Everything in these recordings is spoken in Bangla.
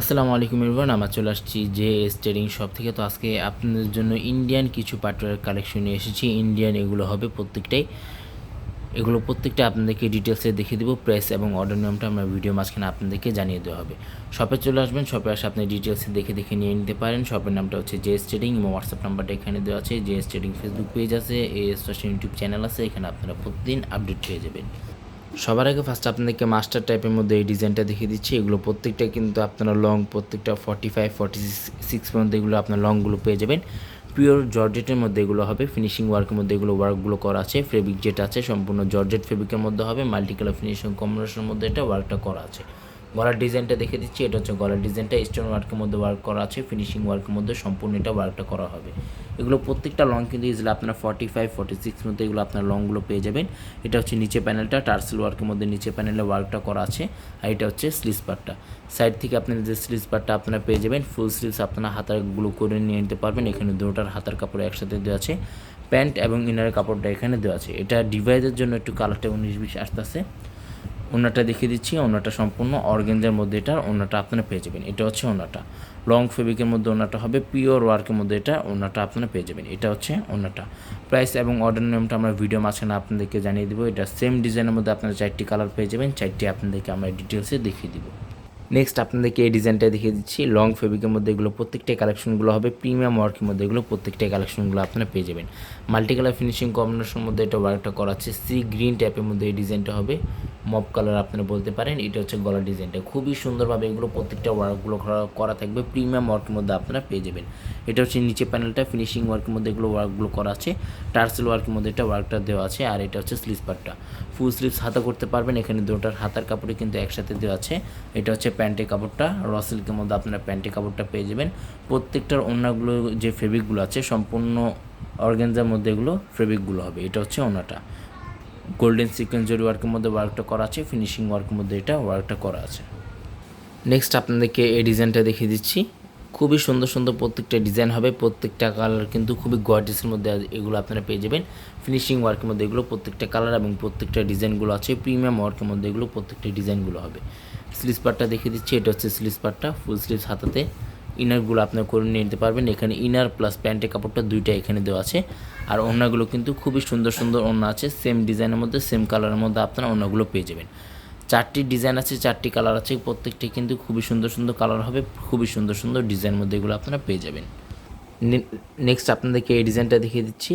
আসসালামু আলাইকুম ইরফান আমরা চলে আসছি যে স্টেডিং শপ থেকে। তো আজকে আপনাদের জন্য ইন্ডিয়ান কিছু পাটওয়ার কালেকশন নিয়ে এসেছি। ইন্ডিয়ান এগুলো হবে প্রত্যেকটাই। এগুলো প্রত্যেকটা আপনাদেরকে ডিটেলসে দেখিয়ে দেবো। প্রাইস এবং অর্ডার নিয়মটা আমরা ভিডিও মাঝখানে আপনাদেরকে জানিয়ে দেওয়া হবে। শপে চলে আসবেন শপে আসে আপনি ডিটেলসে দেখে দেখে নিয়ে নিতে পারেন। শপের নামটা হচ্ছে জে স্টেডিং এবং হোয়াটসঅ্যাপ নাম্বারটা এখানে দেওয়া আছে। জে স্টেডিং ফেসবুক পেজ আছে এ স্পেশাল ইউটিউব চ্যানেল আছে। এখানে আপনারা প্রতিদিন আপডেট পেয়ে যাবেন। সবার আগে ফার্স্ট আপনাদেরকে মাস্টার টাইপের মধ্যে এই ডিজাইনটা দেখিয়ে দিচ্ছি। এগুলো প্রত্যেকটা কিন্তু আপনারা লং প্রত্যেকটা ফর্টি ফাইভ ফর্টি সিক্স পর্যন্ত এগুলো আপনার লংগুলো পেয়ে যাবেন। পিওর জর্জেটের মধ্যে এগুলো হবে ফিনিশিং ওয়ার্কের মধ্যে এগুলো ওয়ার্কগুলো করা আছে ফেব্রিক যেটা আছে, সম্পূর্ণ জর্জেট ফেব্রিকের মধ্যে হবে মাল্টিকালার ফিনিশিং কম্বিনেশনের মধ্যে এটা ওয়ার্কটা করা আছে। গলার ডিজাইনটা দেখে দিচ্ছি। এটা হচ্ছে গলার ডিজাইনটা। স্টোন ওয়ার্কের মধ্যে ওয়ার্ক করা আছে। ফিনিশিং ওয়ার্কের মধ্যে সম্পূর্ণ এটা ওয়ার্কটা করা হবে। এগুলো প্রত্যেকটা লং কিন্তু ইজিলি আপনারা ফর্টি ফাইভ ফর্টি সিক্স মধ্যে এগুলো আপনার লংগুলো পেয়ে যাবেন। এটা হচ্ছে নিচে প্যানেলটা টার্সেল ওয়ার্কের মধ্যে নিচে প্যানেলে ওয়ার্কটা করা আছে। আর এটা হচ্ছে স্লিস পার্টটা সাইড থেকে আপনার যে স্লিস পার্টটা আপনারা পেয়ে যাবেন ফুল স্লিভস আপনারা হাতারগুলো করে নিয়ে নিতে পারবেন। এখানে দুটার হাতার কাপড় একসাথে দেওয়া আছে। প্যান্ট এবং ইনারের কাপড়টা এখানে দেওয়া আছে। এটা ডিভাইসের জন্য একটু কালারটা উনিশ বিশ আসতেছে। ওনাটা দেখিয়ে দিচ্ছি ওনাটা সম্পূর্ণ অর্গেঞ্জার মধ্যে এটা ওনাটা আপনারা পেয়ে যাবেন। এটা হচ্ছে ওনাটা লং ফেব্রিকের মধ্যে ওনাটা হবে, পিওর ওয়ার্কের মধ্যে এটা ওনাটা আপনারা পেয়ে যাবেন। এটা হচ্ছে ওনাটা প্রাইস এবং অর্ডার নিয়মটা আমরা ভিডিও মাঝখানে আপনাদেরকে জানিয়ে দেবো। এটা সেম ডিজাইনের মধ্যে আপনারা চারটি কালার পেয়ে যাবেন, চারটি আপনাদেরকে আমরা ডিটেলসে দেখিয়ে দিব। নেক্সট আপনাদেরকে এই ডিজাইনটা দেখিয়ে দিচ্ছি। লং ফেব্রিকের মধ্যে এগুলো প্রত্যেকটাই কালেকশনগুলো হবে, প্রিমিয়াম ওয়ার্কের মধ্যে এগুলো প্রত্যেকটাই কালেকশনগুলো আপনারা পেয়ে যাবেন। মাল্টি কালার ফিনিশিং কম্বিনেশনের মধ্যে এটা ওয়ার্কটা করা আছে সি গ্রিন টাইপের মধ্যে এই ডিজাইনটা হবে। মপ কালার আপনারা বলতে পারেন, এটা হচ্ছে গলার ডিজাইনটা খুবই সুন্দরভাবে এগুলো প্রত্যেকটা ওয়ার্কগুলো করা- থাকবে প্রিমিয়াম ওয়ার্কের মধ্যে আপনারা পেয়ে যাবেন। এটা হচ্ছে নিচে প্যানেলটা ফিনিশিং ওয়ার্কের মধ্যে এগুলো ওয়ার্কগুলো করা আছে। টার্সেল ওয়ার্কের মধ্যে এটা ওয়ার্কটা দেওয়া আছে, আর এটা হচ্ছে স্লিভস পার্টটা ফুল স্লিভস হাতা করতে পারবেন, এখানে দুটার হাতার কাপড়ে কিন্তু একসাথে দেওয়া আছে। এটা হচ্ছে প্যান্টের কাপড়টা র সিল্কের মধ্যে আপনারা প্যান্টের কাপড়টা পেয়ে যাবেন। প্রত্যেকটার অন্যগুলো যে ফেব্রিকগুলো আছে, সম্পূর্ণ অর্গেনজার মধ্যে এগুলো ফেব্রিকগুলো হবে। এটা হচ্ছে ওনাটা। গোল্ডেন সিকোয়েন্স জরি ওয়ার্কের মধ্যে ওয়ার্কটা করা আছে ফিনিশিং ওয়ার্কের মধ্যে এটা ওয়ার্কটা করা আছে। নেক্সট আপনাদেরকে এই ডিজাইনটা দেখিয়ে দিচ্ছি। খুবই সুন্দর সুন্দর প্রত্যেকটা ডিজাইন হবে, প্রত্যেকটা কালার কিন্তু খুবই গর্জিয়াসের মধ্যে এগুলো আপনারা পেয়ে যাবেন। ফিনিশিং ওয়ার্কের মধ্যে এগুলো প্রত্যেকটা কালার এবং প্রত্যেকটা ডিজাইনগুলো আছে প্রিমিয়াম ওয়ার্কের মধ্যে এগুলো প্রত্যেকটা ডিজাইনগুলো হবে। স্লিভস পার্টটা দেখিয়ে দিচ্ছি, এটা হচ্ছে স্লিভস পার্টটা ফুল স্লিভস হাতাতে। ইনারগুলো আপনার করে নিতে পারবেন। এখানে ইনার প্লাস প্যান্টের কাপড়টা দুইটা এখানে দেওয়া আছে। আর ওড়নাগুলো কিন্তু খুবই সুন্দর সুন্দর ওড়না আছে। সেম ডিজাইনের মধ্যে সেম কালারের মধ্যে আপনারা ওড়নাগুলো পেয়ে যাবেন। চারটি ডিজাইন আছে, চারটি কালার আছে। প্রত্যেকটি কিন্তু খুবই সুন্দর সুন্দর কালার হবে। খুবই সুন্দর সুন্দর ডিজাইন মধ্যে এগুলো আপনারা পেয়ে যাবেন। নেক্সট আপনাদেরকে এই ডিজাইনটা দেখিয়ে দিচ্ছি।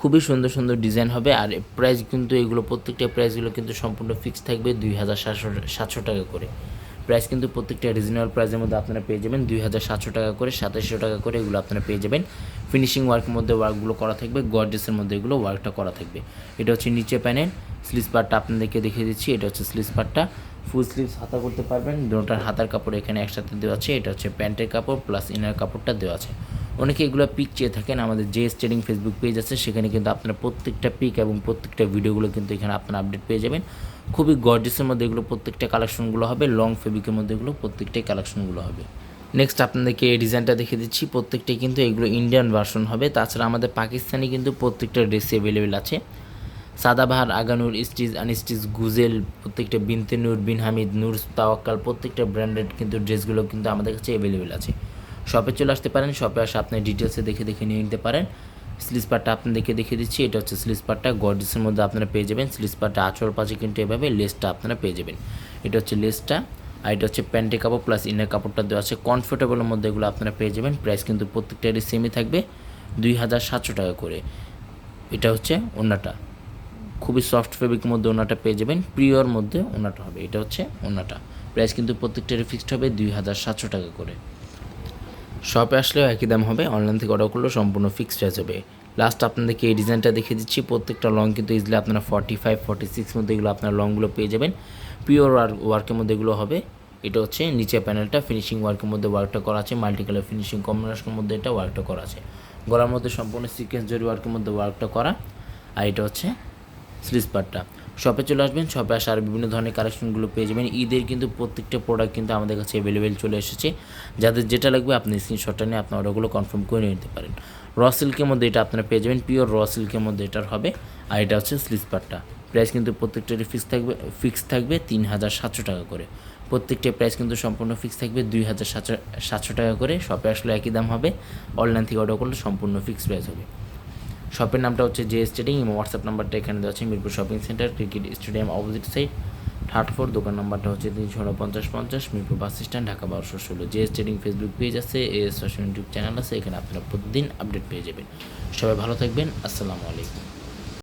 খুবই সুন্দর সুন্দর ডিজাইন হবে। আর প্রাইস কিন্তু এগুলো, প্রত্যেকটা প্রাইসগুলো কিন্তু সম্পূর্ণ ফিক্স থাকবে দুই হাজার সাতশো সাতশো টাকা করে। প্রাইস কিন্তু প্রত্যেকটা রিজনেবল প্রাইসের মধ্যে আপনারা পেয়ে যাবেন। দুই হাজার সাতশো টাকা করে, সাতাশশো টাকা করে এগুলো আপনারা পেয়ে যাবেন। ফিনিশিং ওয়ার্কের মধ্যে ওয়ার্কগুলো করা থাকবে গডরেসের মধ্যে এগুলো ওয়ার্কটা করা থাকবে। এটা হচ্ছে নিচে প্যানেল স্লিপ পার্টটা আপনাদেরকে দেখিয়ে দিচ্ছি। এটা হচ্ছে স্লিপ পার্টটা ফুল স্লিভস হাতা করতে পারবেন। দুটার হাতার কাপড় এখানে একসাথে দেওয়া আছে। এটা হচ্ছে প্যান্টের কাপড় প্লাস ইনার কাপড়টা দেওয়া আছে। অনেকে এগুলো পিক চেয়ে থাকেন, আমাদের যে স্টেডিং ফেসবুক পেজ আছে, সেখানে কিন্তু আপনারা প্রত্যেকটা পিক এবং প্রত্যেকটা ভিডিওগুলো কিন্তু এখানে আপনারা আপডেট পেয়ে যাবেন। খুবই গর্জেসের মধ্যে এগুলো প্রত্যেকটা কালেকশনগুলো হবে লং ফেব্রিকের মধ্যে এগুলো প্রত্যেকটাই কালেকশনগুলো হবে। নেক্সট আপনাদেরকে এই ডিজাইনটা দেখে দিচ্ছি প্রত্যেকটাই কিন্তু এগুলো ইন্ডিয়ান ভার্সন হবে, তাছাড়া আমাদের পাকিস্তানি কিন্তু প্রত্যেকটা ড্রেস অ্যাভেলেবেল আছে। সাদাবাহার, আগানুর স্টিচ আনস্টিচ গুজেল, প্রত্যেকটা বিনতে নূর, বিন হামিদ, নূর, তাওয়াক্কাল, প্রত্যেকটা ব্র্যান্ডেড কিন্তু ড্রেসগুলো কিন্তু আমাদের কাছে অ্যাভেলেবেল আছে। শপে চলে আসতে পারেন শপে আসে আপনি ডিটেলসে দেখে দেখে নিয়ে নিতে পারেন। স্লিস পার্টটা আপনাদেরকে দেখিয়ে দিচ্ছি, এটা হচ্ছে স্লিস পার্টটা গর্জিসের মধ্যে আপনারা পেয়ে যাবেন। স্লিস পার্টটা আচর পাশে কিন্তু এভাবে লেসটা আপনারা পেয়ে যাবেন। এটা হচ্ছে লেসটা আর এটা হচ্ছে প্যান্টের কাপড় প্লাস ইনার কাপড়টা দেওয়া আছে। কমফোর্টেবলের মধ্যে এগুলো আপনারা পেয়ে যাবেন প্রাইস কিন্তু প্রত্যেকটারই সেমই থাকবে, দুই হাজার সাতশো টাকা করে। এটা হচ্ছে ওনাটা খুবই সফট ফেব্রিকের মধ্যে ওনাটা পেয়ে যাবেন প্রিয়র মধ্যে ওনাটা হবে, এটা হচ্ছে ওনাটা প্রাইস কিন্তু প্রত্যেকটারই ফিক্সড হবে, দুই হাজার সাতশো টাকা করে। শপে আসলেও একই দাম হবে অনলাইন থেকে অর্ডার করলেও সম্পূর্ণ ফিক্সড হয়ে যাবে লাস্ট আপনাদেরকে এই ডিজাইনটা দেখিয়ে দিচ্ছি, প্রত্যেকটা লং কিন্তু ইজিলি আপনারা ফর্টি ফাইভ ফর্টি সিক্স মধ্যে এগুলো আপনার লংগুলো পেয়ে যাবেন। পিওর ওয়ার্কের মধ্যে এগুলো হবে। এটা হচ্ছে নিচে প্যানেলটা ফিনিশিং ওয়ার্কের মধ্যে ওয়ার্কটা করা আছে মাল্টি কালার ফিনিশিং কম্বিনেশনের মধ্যে এটা ওয়ার্কটা করা আছে। গলার মধ্যে সম্পূর্ণ সিকোয়েন্স জরি ওয়ার্কের মধ্যে ওয়ার্কটা করা। আর এটা হচ্ছে স্লিস পার্টটা শপে চলে আসবেন শপে আসে আর বিভিন্ন ধরনের কালেকশনগুলো পেয়ে যাবেন। ঈদের কিন্তু প্রত্যেকটা প্রোডাক্ট কিন্তু আমাদের কাছে অ্যাভেলেবেল চলে এসেছে। যাদের যেটা লাগবে আপনি স্ক্রিনশটটা নিয়ে আপনার অর্ডারগুলো কনফার্ম করে নিতে পারেন। র সিল্কের মধ্যে এটা আপনারা পেয়ে যাবেন পিওর র সিল্কের মধ্যে এটার হবে। আর এটা হচ্ছে স্লিস পার্টটা প্রাইস কিন্তু প্রত্যেকটারই ফিক্স থাকবে ফিক্স থাকবে তিন হাজার সাতশো টাকা করে। প্রত্যেকটা প্রাইস কিন্তু সম্পূর্ণ ফিক্স থাকবে দুই হাজার সাতশো সাতশো টাকা করে। শপে আসলে একই দাম হবে। অনলাইন থেকে অর্ডার করলে সম্পূর্ণ ফিক্স প্রাইস হবে। শপের নামটা হচ্ছে জে স্টেডিং এবং হোয়াটসঅ্যাপ নাম্বারটা এখানে দেওয়া আছে, Mirpur shopping centre, cricket stadium opposite side third four দোকান নাম্বারটা হচ্ছে তিনশো উনপঞ্চাশ পঞ্চাশ, মিরপুর বাস স্ট্যান্ড, ঢাকা বারোশো ষোলো। জে স্টেডিং ফেসবুক পেজ আছে এ এস ইউটিউব চ্যানেল আছে, এখানে আপনারা প্রতিদিন আপডেট পেয়ে যাবেন। সবাই ভালো থাকবেন, আসসালামু আলাইকুম।